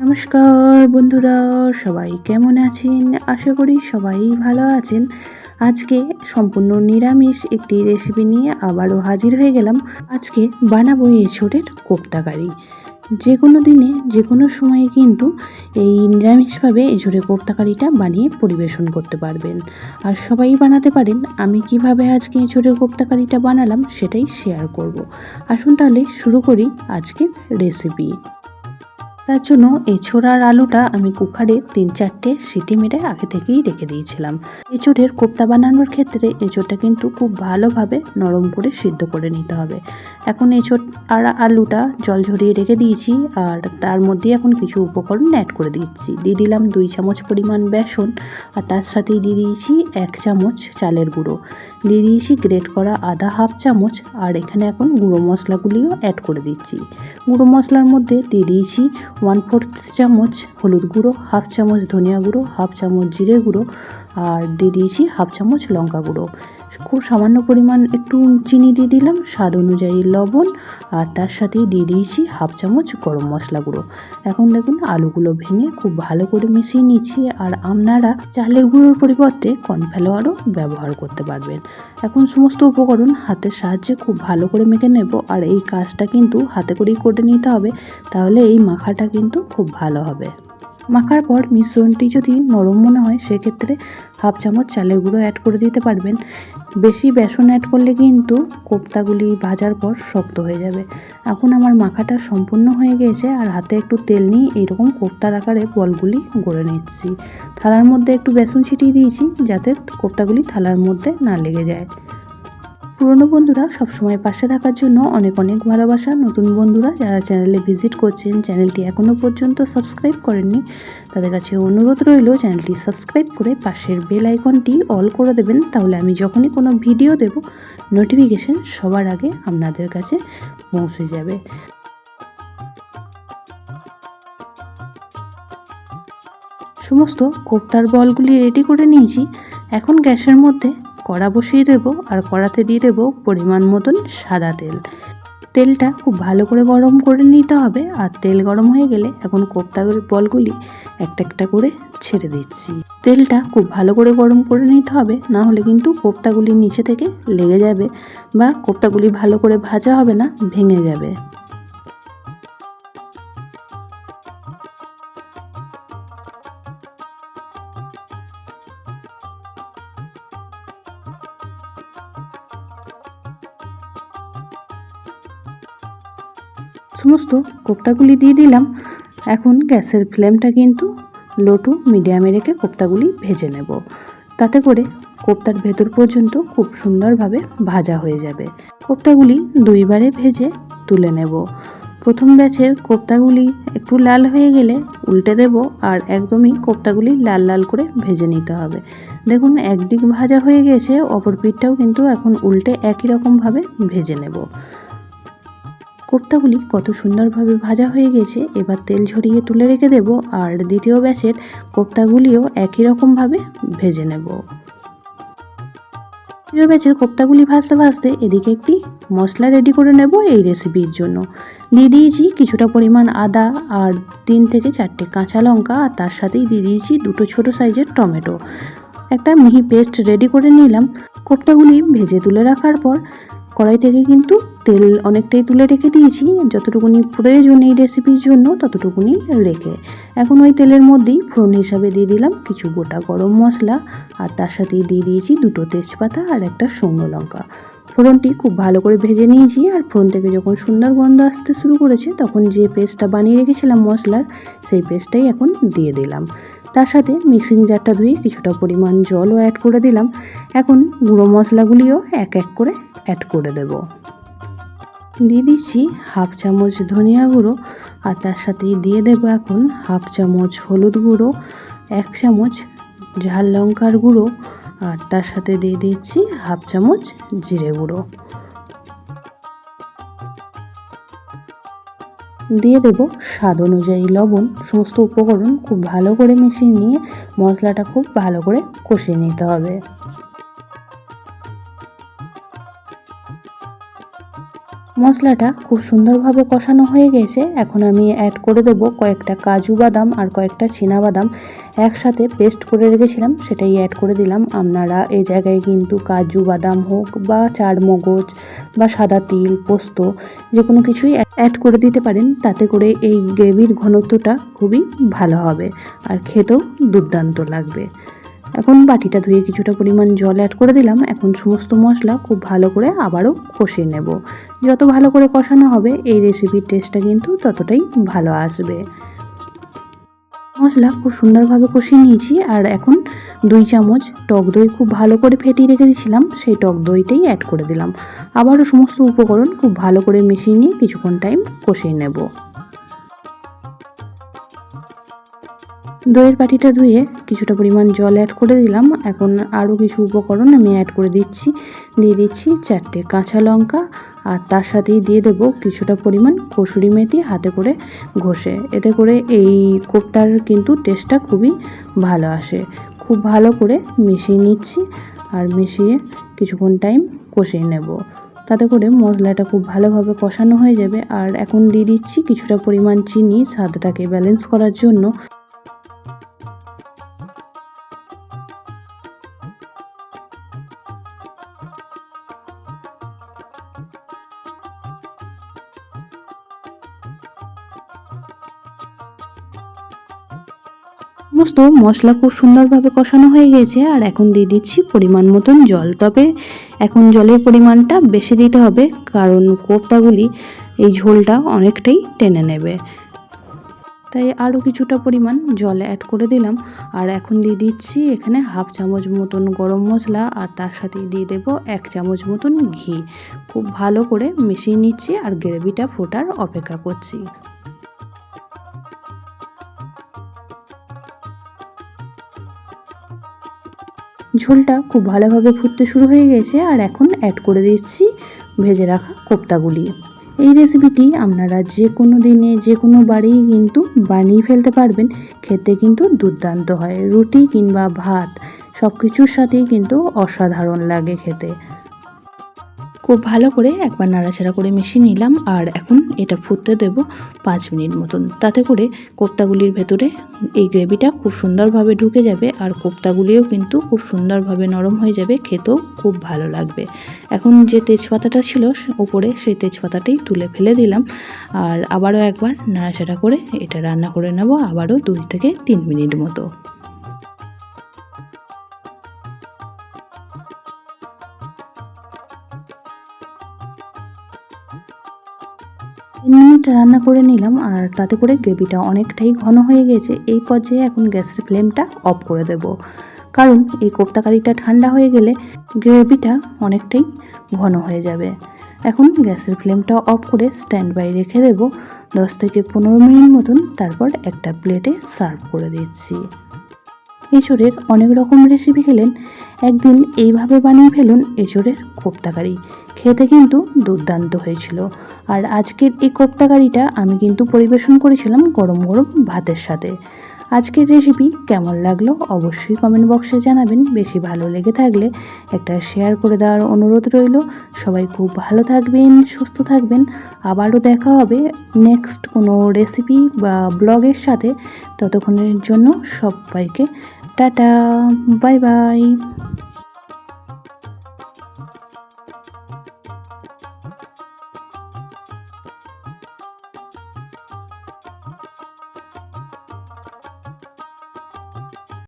নমস্কার বন্ধুরা, সবাই কেমন আছেন? আশা করি সবাই ভালো আছেন। আজকে সম্পূর্ণ নিরামিষ একটি রেসিপি নিয়ে আবারও হাজির হয়ে গেলাম। আজকে বানাবো এঁচোড়ের কোপ্তা কারি। যে কোনো দিনে যে কোনো সময়ে কিন্তু এই নিরামিষভাবে এঁচোড়ে কোপ্তা কারিটা বানিয়ে পরিবেশন করতে পারবেন। আর সবাই বানাতে পারেন, আমি কীভাবে আজকে এঁচোড়ের কোপ্তা কারিটা বানালাম সেটাই শেয়ার করব। আসুন তাহলে শুরু করি আজকের রেসিপি তার জন্য এই ছোড়ার আলুটা আমি কুকারে তিন চারটে সিটি মেরে আগে থেকেই রেখে দিয়েছিলাম। এঁচোড়ের কোপ্তা বানানোর ক্ষেত্রে এঁচোড়টা কিন্তু খুব ভালোভাবে নরম করে সিদ্ধ করে নিতে হবে। এখন এঁচোড় আর আলুটা জল ঝরিয়ে রেখে দিয়েছি আর তার মধ্যে এখন কিছু উপকরণ অ্যাড করে দিচ্ছি। দিয়ে দিলাম দুই চামচ পরিমাণ বেসন আর তার সাথেই দিয়ে দিয়েছি এক চামচ চালের গুঁড়ো। দিয়ে দিয়েছি গ্রেট করা আদা হাফ চামচ আর এখানে এখন গুঁড়ো মশলাগুলিও অ্যাড করে দিচ্ছি। গুঁড়ো মশলার মধ্যে দিয়ে দিয়েছি ওয়ান ফোর্থ চামচ হলুদ গুঁড়ো, হাফ চামচ ধনিয়া গুঁড়ো, হাফ চামচ জিরে গুঁড়ো, আর দিয়ে দিয়েছি হাফ চামচ লঙ্কা গুঁড়ো। খুব সামান্য পরিমাণ একটু চিনি দিয়ে দিলাম, স্বাদ অনুযায়ী লবণ, আর তার সাথেই দিয়ে দিয়েছি হাফ চামচ গরম মশলা গুঁড়ো। এখন দেখুন আলুগুলো ভেঙে খুব ভালো করে মিশিয়ে নিচ্ছি আর আপনারা চালের গুঁড়োর পরিবর্তে কর্নফ্লাওয়ারও ব্যবহার করতে পারবেন। এখন সমস্ত উপকরণ হাতের সাহায্যে খুব ভালো করে মেখে নেব, আর এই কাজটা কিন্তু হাতে করেই করে নিতে হবে, তাহলে এই মাখাটা কিন্তু খুব ভালো হবে। মাখার পর মিশ্রণটি যদি নরম মনে হয়, সেক্ষেত্রে হাফ চামচ চালের গুঁড়ো অ্যাড করে দিতে পারবেন। বেশি বেসন অ্যাড করলে কিন্তু কোপ্তাগুলি ভাজার পর শক্ত হয়ে যাবে। এখন আমার মাখাটা সম্পূর্ণ হয়ে গিয়েছে আর হাতে একটু তেল নিয়ে এইরকম কোপ্তার আকারে বলগুলি গড়ে নিচ্ছি। থালার মধ্যে একটু বেসন ছিটিয়ে দিয়েছি যাতে কোপ্তাগুলি থালার মধ্যে না লেগে যায়। পুরনো বন্ধুরা সবসময় পাশে থাকার জন্য অনেক অনেক ভালোবাসা। নতুন বন্ধুরা যারা চ্যানেলে ভিজিট করছেন চ্যানেলটি এখনও পর্যন্ত সাবস্ক্রাইব করেননি, তাদের কাছে অনুরোধ রইল চ্যানেলটি সাবস্ক্রাইব করে পাশের বেল আইকনটি অল করে দেবেন। তাহলে আমি যখনই কোনো ভিডিও দেব নোটিফিকেশন সবার আগে আপনাদের কাছে পৌঁছে যাবে। সমস্ত কোপ্তার বলগুলি রেডি করে নিয়েছি। এখন গ্যাসের মধ্যে কড়া বসিয়ে দেবো আর কড়াতে দিয়ে দেবো পরিমাণ মতন সাদা তেল। তেলটা খুব ভালো করে গরম করে নিতে হবে আর তেল গরম হয়ে গেলে এখন কোপ্তা বলগুলি একটা একটা করে ছেড়ে দিচ্ছি। তেলটা খুব ভালো করে গরম করে নিতে হবে, না হলে কিন্তু কোপ্তাগুলি নিচে থেকে লেগে যাবে বা কোপ্তাগুলি ভালো করে ভাজা হবে না, ভেঙে যাবে। সমস্ত কোপ্তাগুলি দিয়ে দিলাম। এখন গ্যাসের ফ্লেমটা কিন্তু লো টু মিডিয়ামে রেখে কোপ্তাগুলি ভেজে নেব। তাতে করে কোপ্তার ভেতর পর্যন্ত খুব সুন্দরভাবে ভাজা হয়ে যাবে। কোপ্তাগুলি দুইবারে ভেজে তুলে নেব। প্রথম ব্যাচের কোপ্তাগুলি একটু লাল হয়ে গেলে উল্টে দেব আর একদমই কোপ্তাগুলি লাল লাল করে ভেজে নিতে হবে। দেখুন, একদিক ভাজা হয়ে গেছে, অপর পিঠটাও কিন্তু এখন উল্টে একই রকমভাবে ভেজে নেব। কোপ্তাগুলি কত সুন্দরভাবে ভাজা হয়ে গেছে, এবার তেল ঝরিয়ে তুলে রেখে দেব আর দ্বিতীয় ব্যাচের কোপ্তাগুলিও একই রকমভাবে ভেজে নেব। দ্বিতীয় ব্যাচের কোপ্তাগুলি ভাজতে ভাজতে এদিকে একটি মশলা রেডি করে নেব এই রেসিপির জন্য। দিয়ে দিয়েছি কিছুটা পরিমাণ আদা আর তিন থেকে চারটে কাঁচা লঙ্কা আর তার সাথেই দিয়ে দিয়েছি দুটো ছোট সাইজের টমেটো। একটা মিহি পেস্ট রেডি করে নিলাম। কোপ্তাগুলি ভেজে তুলে রাখার পর কড়াই থেকে কিন্তু তেল অনেকটাই তুলে রেখে দিয়েছি। যতটুকুনি প্রয়োজন এই রেসিপির জন্য ততটুকুনি রেখে। এখন ওই তেলের মধ্যেই ফোড়ন হিসাবে দিয়ে দিলাম কিছু গোটা গরম মশলা আর তার সাথেই দিয়ে দিয়েছি দুটো তেজপাতা আর একটা শুকনো লঙ্কা। ফোড়নটি খুব ভালো করে ভেজে নিয়েছি আর ফোড়ন থেকে যখন সুন্দর গন্ধ আসতে শুরু করেছে তখন যে পেস্টটা বানিয়ে রেখেছিলাম মশলার সেই পেস্টটাই এখন দিয়ে দিলাম। তার সাথে মিক্সিং জারটা ধুয়ে কিছুটা পরিমাণ জলও অ্যাড করে দিলাম। এখন গুঁড়ো মশলাগুলিও এক এক করে অ্যাড করে দেব। দিয়ে দিচ্ছি হাফ চামচ ধনিয়া গুঁড়ো আর তার সাথে দিয়ে দেব এখন হাফ চামচ হলুদ গুঁড়ো, এক চামচ ঝাল লঙ্কার গুঁড়ো আর তার সাথে দিয়ে দিচ্ছি হাফ চামচ জিরে গুঁড়ো। দিয়ে দেব স্বাদ অনুযায়ী লবণ। সমস্ত উপকরণ খুব ভালো করে মিশিয়ে নিয়ে মশলাটা খুব ভালো করে কষিয়ে নিতে হবে। মশলাটা খুব সুন্দরভাবে কষানো হয়ে গেছে। এখন আমি অ্যাড করে দেবো কয়েকটা কাজু বাদাম আর কয়েকটা বাদাম। একসাথে পেস্ট করে রেখেছিলাম, সেটাই অ্যাড করে দিলাম। আপনারা এই জায়গায় কিন্তু কাজু বাদাম হোক বা চার মগজ বা সাদা তিল, পোস্ত, যে কোনো কিছুই অ্যাড করে দিতে পারেন। তাতে করে এই গ্রেভির ঘনত্বটা খুবই ভালো হবে। আর খেতেও দুর্দান্ত লাগবে। এখন বাটিটা ধুয়ে কিছুটা পরিমাণ জল অ্যাড করে দিলাম। এখন সমস্ত মশলা খুব ভালো করে আবারও কষিয়ে নেব। যত ভালো করে কষানো হবে, এই রেসিপির টেস্টটা কিন্তু ততটাই ভালো আসবে। মশলা খুব সুন্দরভাবে কষিয়ে নিয়েছি আর এখন দুই চামচ টক দই খুব ভালো করে ফেটিয়ে রেখে দিয়েছিলাম, সেই টক দইটাই অ্যাড করে দিলাম। আবারও সমস্ত উপকরণ খুব ভালো করে মিশিয়ে নিয়ে কিছুক্ষণ টাইম কষিয়ে নেব। দইয়ের বাটিটা ধুয়ে কিছুটা পরিমাণ জল অ্যাড করে দিলাম। এখন আরও কিছু উপকরণ আমি অ্যাড করে দিচ্ছি। দিয়ে দিচ্ছি চারটে কাঁচা লঙ্কা আর তার সাথেই দিয়ে দেব কিছুটা পরিমাণ কসুরি মেথি হাতে করে ঘষে। এতে করে এই কোপ্তার কিন্তু টেস্টটা খুবই ভালো আসে। খুব ভালো করে মিশিয়ে নিচ্ছি আর মিশিয়ে কিছুক্ষণ টাইম কষিয়ে নেব। তাতে করে মশলাটা খুব ভালোভাবে কষানো হয়ে যাবে। আর এখন দিয়ে দিচ্ছি কিছুটা পরিমাণ চিনি স্বাদটাকে ব্যালেন্স করার জন্য। সমস্ত মশলা খুব সুন্দরভাবে কষানো হয়ে গেছে, আর এখন দিয়ে দিচ্ছি পরিমাণ মতন জল। তবে এখন জলের পরিমাণটা বেশি দিতে হবে, কারণ কোপ্তাগুলি এই ঝোলটা অনেকটাই টেনে নেবে। তাই আরও কিছুটা পরিমাণ জল অ্যাড করে দিলাম, আর এখন দিয়ে দিচ্ছি এখানে হাফ চামচ মতন গরম মশলা, আর তার সাথে দিয়ে দেব এক চামচ মতন ঘি। খুব ভালো করে মিশিয়ে নিচ্ছি, আর গ্রেভিটা ফোটার অপেক্ষা করছি। ঝোলটা খুব ভালোভাবে ফুটতে শুরু হয়ে গেছে আর এখন অ্যাড করে দিচ্ছি ভেজে রাখা কোপ্তাগুলি। এই রেসিপিটি আপনারা যে কোনো দিনে, যে কোনো বাড়িই কিন্তু বানিয়ে ফেলতে পারবেন। খেতে কিন্তু দুর্দান্ত হয়। রুটি কিংবা ভাত সব কিছুর সাথেই কিন্তু অসাধারণ লাগে খেতে। খুব ভালো করে একবার নাড়াচাড়া করে মিশিয়ে নিলাম আর এখন এটা ফুটতে দেব পাঁচ মিনিট মতন। তাতে করে কোপ্তাগুলির ভেতরে এই গ্রেভিটা খুব সুন্দরভাবে ঢুকে যাবে আর কোপ্তাগুলিও কিন্তু খুব সুন্দরভাবে নরম হয়ে যাবে, খেতেও খুব ভালো লাগবে। এখন যে তেজপাতাটা ছিল ওপরে সেই তেজপাতাটাই তুলে ফেলে দিলাম আর আবারও একবার নাড়াচাড়া করে এটা রান্না করে নেব আবারও দুই থেকে তিন মিনিট মতো। তিন মিনিট রান্না করে নিলাম আর তাতে করে গ্রেভিটা অনেকটাই ঘন হয়ে গেছে। এই পর্যায়ে এখন গ্যাসের ফ্লেমটা অফ করে দেব। কারণ এই কোপ্তা কারিটা ঠান্ডা হয়ে গেলে গ্রেভিটা অনেকটাই ঘন হয়ে যাবে। এখন গ্যাসের ফ্লেমটা অফ করে স্ট্যান্ড বাই রেখে দেব। দশ থেকে পনেরো মিনিট মতন তারপর একটা প্লেটে সার্ভ করে দিচ্ছি। এঁচড়ের অনেক রকম রেসিপি খেলেন। একদিন এইভাবে বানিয়ে ফেলুন এঁচড়ের কোপ্তাকারি খেতে কিন্তু দুর্দান্ত হয়েছিল। আর আজকের এই কোপ্তাকারিটা আমি কিন্তু পরিবেশন করেছিলাম গরম গরম ভাতের সাথে। আজকের রেসিপি কেমন লাগল অবশ্যই কমেন্ট বক্সে জানাবেন। বেশি ভালো লেগে থাকলে একটা শেয়ার করে দেওয়ার অনুরোধ রইল। সবাই খুব ভালো থাকবেন, সুস্থ থাকবেন। আবারও দেখা হবে নেক্সট কোনো রেসিপি বা ব্লগের সাথে। ততক্ষণের জন্য সবাইকে টাটা বাই বাই